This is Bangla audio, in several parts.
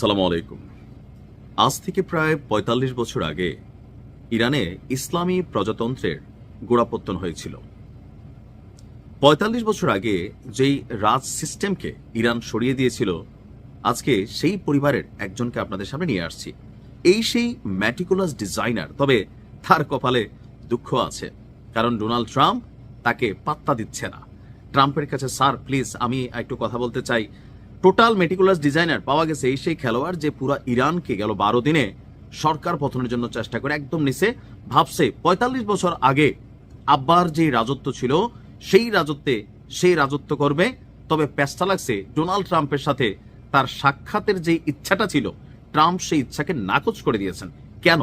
সালাম আলাইকুম। আজ থেকে প্রায় ৪৫ বছর আগে ইরানে ইসলামী প্রজাতন্ত্রের গোড়াপত্তন হয়েছিল। ৪৫ বছর আগে যেই রাজ সিস্টেমকে ইরান সরিয়ে দিয়েছিল, আজকে সেই পরিবারের একজনকে আপনাদের সামনে নিয়ে আসছি। এই সেই ম্যাটিকুলাস ডিজাইনার তবে তার কপালে দুঃখ আছে, কারণ ডোনাল্ড ট্রাম্প তাকে পাত্তা দিচ্ছে না। ট্রাম্পের কাছে, স্যার, প্লিজ, আমি একটু কথা বলতে চাই। টোটাল মেটিকুলাস ডিজাইনার পাওয়া গেছে এই সেই খেলোয়াড় যে পুরা ইরানকে গেল বারো দিনে সরকার পতনের জন্য চেষ্টা করে একদম নিচে ভাবছে। পঁয়তাল্লিশ বছর আগে আব্বার যে রাজত্ব ছিল, সেই রাজত্বে সেই রাজত্ব করবে। তবে পেস্টা লাগছে ডোনাল্ড ট্রাম্পের সাথে তার সাক্ষাতের যে ইচ্ছাটা ছিল, ট্রাম্প সেই ইচ্ছাকে নাকচ করে দিয়েছেন। কেন?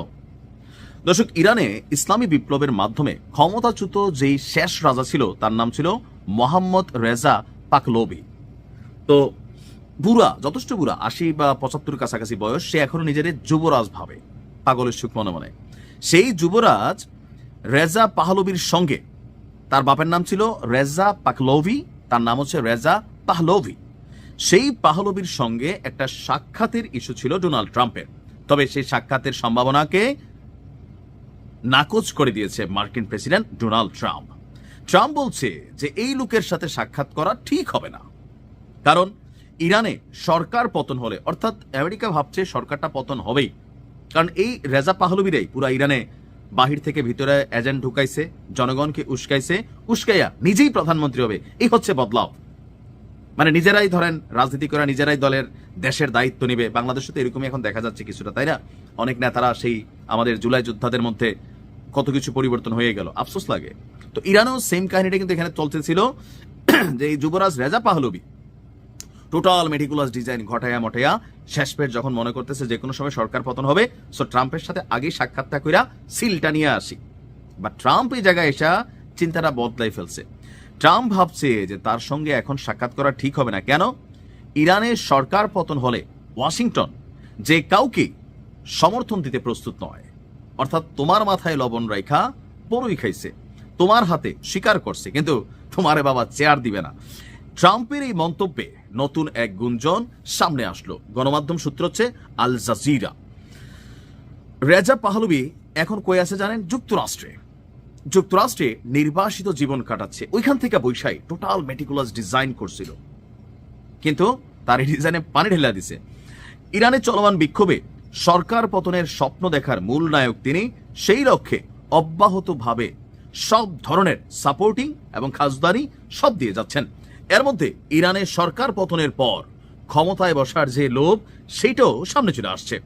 দর্শক, ইরানে ইসলামী বিপ্লবের মাধ্যমে ক্ষমতাচ্যুত যেই শেষ রাজা ছিল, তার নাম ছিল মোহাম্মদ রেজা পাকলোবি তো বুড়া, যথেষ্ট বুড়া, আশি বা পঁচাত্তর কাছাকাছি বয়স, সে এখনও নিজের যুবরাজ ভাবে, পাগলের সুখ মনে মনে। সেই যুবরাজ রেজা পাহলবির সঙ্গে, তার বাপের নাম ছিল রেজা পাকলোভি, তার নাম হচ্ছে রেজা পাহলোভি। সেই পাহলবির সঙ্গে একটা সাক্ষাতের ইস্যু ছিল ডোনাল্ড ট্রাম্পের। তবে সেই সাক্ষাতের সম্ভাবনাকে নাকচ করে দিয়েছে মার্কিন প্রেসিডেন্ট ডোনাল্ড ট্রাম্প। ট্রাম্প বলছে যে, এই লোকের সাথে সাক্ষাৎ করা ঠিক হবে না। কারণ ইরানে সরকার পতন হলে, অর্থাৎ আমেরিকা ভাবছে সরকারটা পতন হবেই। কারণ এই রেজা পাহলবিরাই পুরা ইরানে বাহির থেকে ভিতরে এজেন্ট ঢুকাইছে, জনগণকে উস্কাইছে, উস্কাইয়া নিজেই প্রধানমন্ত্রী হবে। এই হচ্ছে বদলাও। মানে নিজেরাই ধরেন, রাজনীতি করা নিজেরাই দলের, দেশের দায়িত্ব নিবে। বাংলাদেশে তো এরকমই এখন দেখা যাচ্ছে কিছুটা, তাই না? অনেক নেতারা সেই আমাদের জুলাই যোদ্ধাদের মধ্যে কত কিছু পরিবর্তন হয়ে গেল। আফসোস লাগে। তো ইরানেও সেম কাহিনীটা কিন্তু এখানে চলতেছিল যে এই যুবরাজ Reza Pahlavi total meticulous design ঘটাইয়া মটাইয়া শেষ পেট যখন মনে করতেছে যে কোনো সময় সরকার পতন হবে সো ট্রাম্পের সাথে আগেই সাক্ষাৎটা কইরা সিলটা নিয়ে আসি। বা ট্রাম্প এই জায়গায় এসা চিন্তাটা বদলাই ফেলছে। ট্রাম্প ভাবছে যে তার সঙ্গে এখন সাক্ষাৎ করা ঠিক হবে না। কেন? ইরানের সরকার পতন হলে ওয়াশিংটন যে কাউকে সমর্থন দিতে প্রস্তুত নয়। অর্থাৎ তোমার মাথায় লবণ রেখা বড়ই খাইছে। তোমার হাতে স্বীকার করছে, কিন্তু তোমারে বাবা চেয়ার দিবে না। ট্রাম্পের এই মন্তব্যে নতুন এক গুঞ্জন সামনে আসলো। গণমাধ্যম সূত্র হচ্ছে আল জাজিরা। রেজা পাহলবি এখন কই আছে জানেন? যুক্তরাষ্ট্রে। যুক্তরাষ্ট্রে নির্বাসিত জীবন কাটাচ্ছে। ওইখান থেকে বৈশাই টোটাল মেটিকুলাস ডিজাইন করছিল। কিন্তু তার এই ডিজাইনে পানি ঢেলা দিছে। ইরানে চলমান বিক্ষোভে সরকার পতনের স্বপ্ন দেখার মূল নায়ক তিনি। সেই লক্ষ্যে অব্যাহতভাবে সব ধরনের সাপোর্টিং এবং খাজদারি সব দিয়ে যাচ্ছেন। এর মধ্যে ইরানের সরকার পতনের পর ক্ষমতায় বসার যে লোভ সেটাও সামনে চলে আসছে।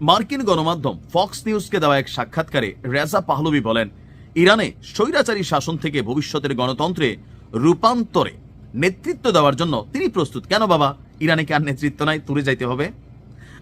মার্কিন গণমাধ্যম ফক্স নিউজকে দেওয়া এক সাক্ষাৎকারে রেজা পাহলবি বলেন, ইরানে স্বৈরাচারী শাসন থেকে ভবিষ্যতের গণতন্ত্রে রূপান্তরে নেতৃত্ব দেওয়ার জন্য তিনি প্রস্তুত। কেন বাবা? ইরানে কি আর নেতৃত্ব নাই? তুলে যাইতে হবে।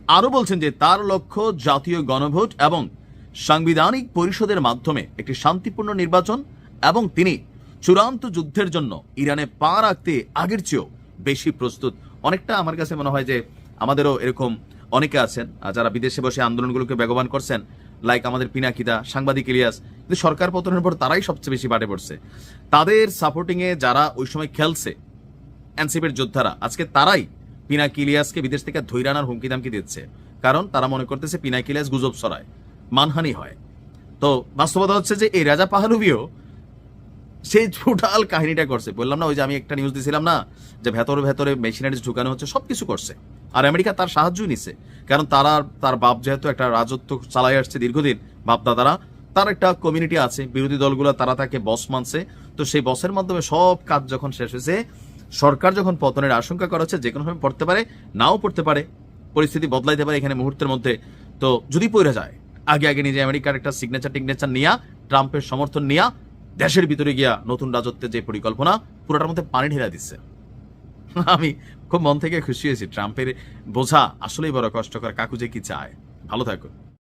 আরও বলছেন যে তার লক্ষ্য জাতীয় গণভোট এবং সাংবিধানিক পরিষদের মাধ্যমে একটি শান্তিপূর্ণ নির্বাচন এবং তিনি চূড়ান্ত যুদ্ধের জন্য ইরানে পা রাখতে আগের চেয়েও বেশি প্রস্তুত। অনেকটা আমার কাছে মনে হয় যে আমাদেরও এরকম অনেকে আছেন যারা বিদেশে বসে আন্দোলনগুলোকে বেগবান করছেন লাইক আমাদের পিনাকিদা, সাংবাদিক ইলিয়াস, কিন্তু সরকার পতনের পর তারাই সবচেয়ে বেশি বাটে পড়ছে। তাদের সাপোর্টিং এ যারা ওই সময় খেলছে, এনসিপির যোদ্ধারা, আজকে তারাই পিনাকি ইলিয়াসকে বিদেশ থেকে ধৈর্য আনার হুমকি দামকি দিচ্ছে। কারণ তারা মনে করতেছে পিনাকি ইলিয়াস গুজব সরায় মানহানি হয়। তো বাস্তবতা হচ্ছে যে এই রাজা পাহালুবিও সেই টোটাল কাহিনীটা করছে। বললাম না, ওই যে আমি একটা নিউজ দিয়েছিলাম না, যে ভেতরে ভেতরে মেশিনারিজ ঢুকানো হচ্ছে সব কিছু করছে। আর আমেরিকা তার সাহায্যই নিছে। কারণ তারা, তার বাপ যেহেতু একটা রাজত্ব চালাই আসছে দীর্ঘদিন বাপ দাদারা তার একটা কমিউনিটি আছে, বিরোধী দলগুলো, তারা তাকে বস মানছে। তো সেই বসের মাধ্যমে সব কাজ যখন শেষ হয়েছে, সরকার যখন পতনের আশঙ্কা করা হচ্ছে, যে কোনো সময় পড়তে পারে, নাও পড়তে পারে, পরিস্থিতি বদলাইতে পারে এখানে মুহূর্তের মধ্যে। তো যদি পড়ে যায়, আগে আগে নিজে আমেরিকার একটা সিগনেচার টিগনেচার নিয়া, ট্রাম্পের সমর্থন নিয়া দেশের ভিতরে গিয়া নতুন রাজত্বের যে পরিকল্পনা, পুরোটার মধ্যে পানি ঢেলা দিচ্ছে। আমি খুব মন থেকে খুশি হয়েছি। ট্রাম্পের বোঝা আসলেই বড় কষ্টকর। কাকু যে কি চায়? ভালো থাকুন।